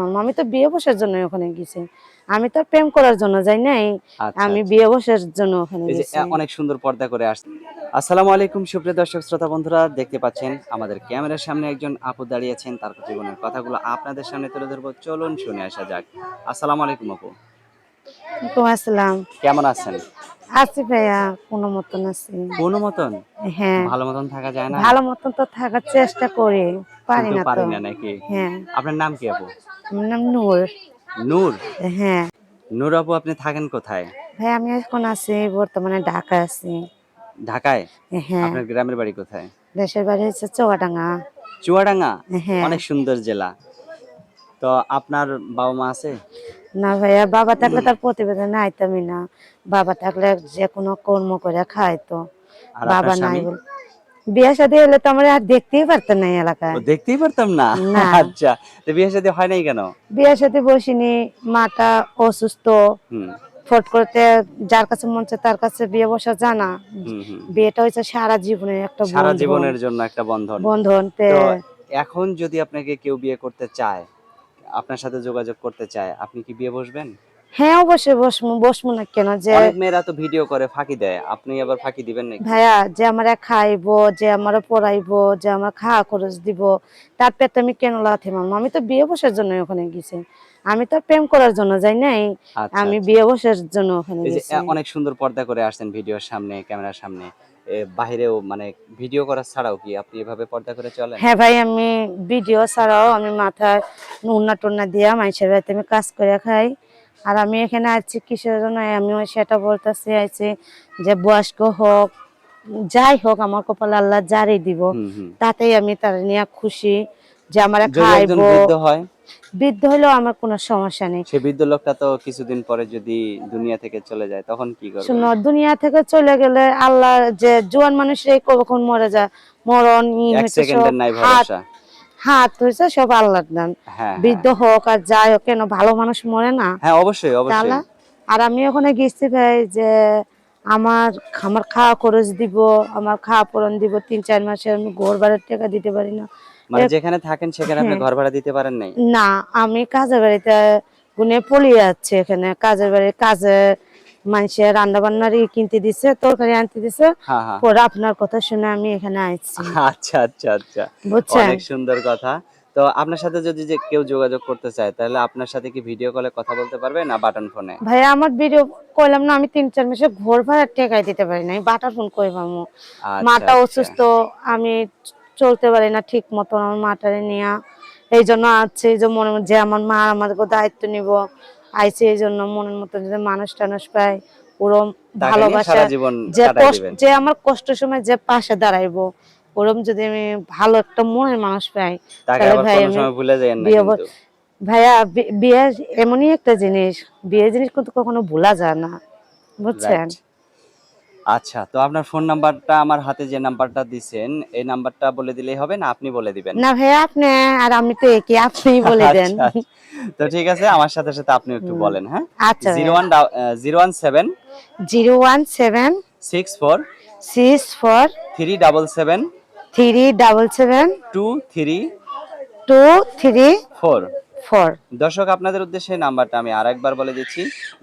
মামা আমি তো বিয়ে বসার জন্য ওখানে গেছি। আমি তো প্রেম করার জন্য যাই নাই আচ্ছা, আমি আচ্ছা। বিয়ে বসার জন্য ওখানে গেছি। অনেক সুন্দর পর্দা করে আসছে আসসালামু আলাইকুম সুপ্রিয় দর্শক শ্রোতা বন্ধুরা দেখতে পাচ্ছেন আমাদের ক্যামেরার সামনে একজন আপু দাঁড়িয়েছেন তার জীবনের কথাগুলো আপনাদের সামনে তুলে ধরবো। চলুন শুনে আসা যাক। আসসালামু আলাইকুম আপু। আসসালাম। কেমন আছেন? আছি ভাইয়া কোনো মতন আছি। কোনো মতন? হ্যাঁ। ভালো মতন থাকা যায় না? ভালো মতন তো থাকার চেষ্টা করি পারি না তো। পারি না নাকি? হ্যাঁ। আপনার নাম কি আপু? আমার নাম নূর। নূর? হ্যাঁ। নূর আপু আপনি থাকেন কোথায়? ভাই আমি এখন আছি বর্তমানে ঢাকা আছি। ঢাকায়? হ্যাঁ। আপনার গ্রামের বাড়ি কোথায়? দেশের বাড়ি হচ্ছে চুয়াডাঙ্গা। চুয়াডাঙ্গা? হ্যাঁ। অনেক সুন্দর জেলা। তো আপনার বাবা মা আছে? না ভাইয়া বাবা থাকলে তার প্রতিবেদনে আইতামই না। বাবা থাকলে যে কোনো কর্ম করে খাইতো বাবা নাই স্বামী বলে। বিয়ে শাদী হলে তো আমরা আর দেখতেই পারতাম না এলাকায়। দেখতেই পারতাম না? না। আচ্ছা তো বিয়ে সাথে হয় নাই কেন? বিয়ে সাথে বসিনি মাটা অসুস্থ। ফট করতে যার কাছে মন চায় তার কাছে বিয়ে বসা জানা বিয়েটা হচ্ছে সারা জীবনের একটা সারা। জীবনের জন্য একটা বন্ধন। বন্ধন এখন যদি আপনাকে কেউ বিয়ে করতে চায় আপনার সাথে যোগাযোগ করতে চায় আপনি কি বিয়ে বসবেন? হ্যাঁ অবশ্যই বসমু বসমু না কেন যে অনেক মেয়েরা তো ভিডিও করে ফাঁকি দেয়। আপনি আবার ফাঁকি দিবেন নাকি? ভাইয়া যে আমরা খাইবো যে আমরা পড়াইবো যে আমার খাওয়া খরচ দিব তার পেতে আমি কেন লাথি মারবো? আমি তো বিয়ে বসার জন্য ওখানে গেছি। আমি তো প্রেম করার জন্য যাই নাই। আচ্ছা, আমি আচ্ছা। বিয়ে বসার জন্য ওখানে গেছি। অনেক সুন্দর পর্দা করে আসছেন ভিডিওর সামনে ক্যামেরার সামনে। বাহিরেও মানে ভিডিও করা ছাড়াও কি আপনি এভাবে পর্দা করে চলেন? হ্যাঁ ভাই আমি ভিডিও ছাড়াও আমি মাথায় নুনা টুনা দিয়া মানুষের বাড়িতে আমি কাজ করে খাই। আর আমি এখানে আছি কিসের জন্য? আমি সেটা বলতেছি আছি যে বয়স্ক হোক যাই হোক আমার কপাল আল্লাহ যারই দিব। তাতেই আমি তার নিয়ে খুশি। যে আমরা বৃদ্ধ হয়? বৃদ্ধ হলেও আমার কোনো সমস্যা নেই। সে বৃদ্ধ লোকটা তো কিছুদিন পরে যদি দুনিয়া থেকে চলে যায় তখন কি করবে? শোনো দুনিয়া থেকে চলে গেলে আল্লাহ যে জোয়ান মানুষরাই কখন মরে যায়? মরণ এক সেকেন্ডের নাই ভরসা। হাত হয়েছে সব আল্লাহর দান। হ্যাঁ বৃদ্ধ হোক আর যাই হোক কেন ভালো মানুষ মরে না? হ্যাঁ অবশ্যই অবশ্যই। আর আমি ওখানে গেছি ভাই যে আমার আমার খাওয়া খরচ দিব আমার খাওয়া পূরণ দিব তিন চার মাসে আমি ঘর ভাড়ার টাকা দিতে পারি না। মানে যেখানে থাকেন সেখানে আপনি। ঘর ভাড়া দিতে পারেন নাই? না আমি কাজের বাড়িতে গুনে পলিয়ে যাচ্ছে এখানে। কাজের বাড়ি কাজে মানুষে রান্না বান্নার কিনতে দিছে তরকারি আনতে দিছে। হ্যাঁ হ্যাঁ। পরে আপনার কথা শুনে আমি এখানে আইছি। আচ্ছা আচ্ছা আচ্ছা। বুঝছেন? অনেক সুন্দর কথা। তো আপনার সাথে যদি যে কেউ যোগাযোগ করতে চায় তাহলে আপনার সাথে কি ভিডিও কলে কথা বলতে পারবে না বাটন ফোনে ভাই আমার ভিডিও কইলাম না আমি তিন চার মাসে ঘর ভাড়া টাকাই দিতে পারি না বাটার ফোন কই পাবো মাটা অসুস্থ আমি চলতে পারি না ঠিক মতো আমার মাটারে নিয়ে। এই জন্য আছে যে মনে যে আমার মা আমাদেরকে দায়িত্ব নিব। আইছে এই জন্য মনের মতো যদি মানুষ টানুষ পায় ওরম ভালোবাসা যে যে আমার কষ্ট সময় যে পাশে দাঁড়াইবো ওরম যদি আমি ভালো একটা মনের মানুষ পাই তাহলে ভাই আমি বিয়ে ভাইয়া বিয়ে এমনই একটা জিনিস। বিয়ে জিনিস কিন্তু কখনো ভোলা যায় না। বুঝছেন. আচ্ছা তো আপনার ফোন নাম্বারটা আমার হাতে যে নাম্বারটা দিছেন এই নাম্বারটা বলে দিলেই হবে না আপনি বলে দিবেন? না ভাইয়া আপনি আর আমি তো একই আপনিই বলে দেন। আচ্ছা, আচ্ছা। তো ঠিক আছে আমার সাথে সাথে আপনি একটু বলেন হ্যাঁ? আচ্ছা zero one zero one seven zero one seven six four six four three double seven three double seven two three two three four. Four. দর্শক আপনাদের উদ্দেশ্যে নাম্বারটা আমি আরেকবার বলে দিচ্ছি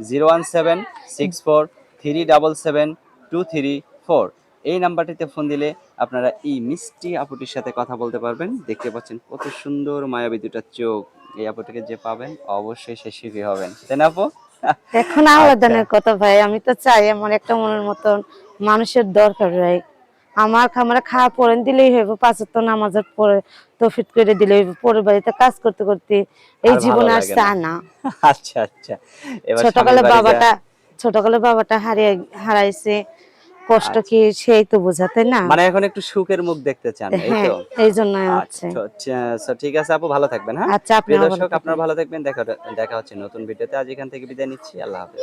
zero one seven six four three double seven two three four এই নাম্বারটিতে ফোন দিলে আপনারা এই মিষ্টি আপুটির সাথে কথা বলতে পারবেন। দেখতে পাচ্ছেন কত সুন্দর মায়াবী দুটা চোখ। এই আপুটিকে যে পাবেন অবশ্যই সে সুখী হবেন। তাই না আপু? এখন আলাদানের কথা ভাই আমি তো চাই আমার একটা মনের মতন মানুষের দরকার ভাই। আমার খামারে খাওয়া পড়েন দিলেই হইব পাঁচ তো নামাজের পরে তফিত করে দিলেই হইব। পরে বাড়িতে কাজ করতে করতে এই জীবনে চা না। আচ্ছা আচ্ছা। ছোটকালে বাবাটা ছোটকালে বাবাটা হারিয়ে হারাইছে। কষ্ট কি সেই তো বোঝাতে না? মানে এখন একটু সুখের মুখ দেখতে চান এই হ্যাঁ তো? এই জন্য আছে আচ্ছা আচ্ছা, ঠিক আছে আপু ভালো থাকবেন হ্যাঁ? আচ্ছা আপনি দর্শক আপনারা ভালো থাকবেন দেখা দেখা হচ্ছে নতুন ভিডিওতে আজ এখান থেকে বিদায় নিচ্ছি আল্লাহ হাফেজ।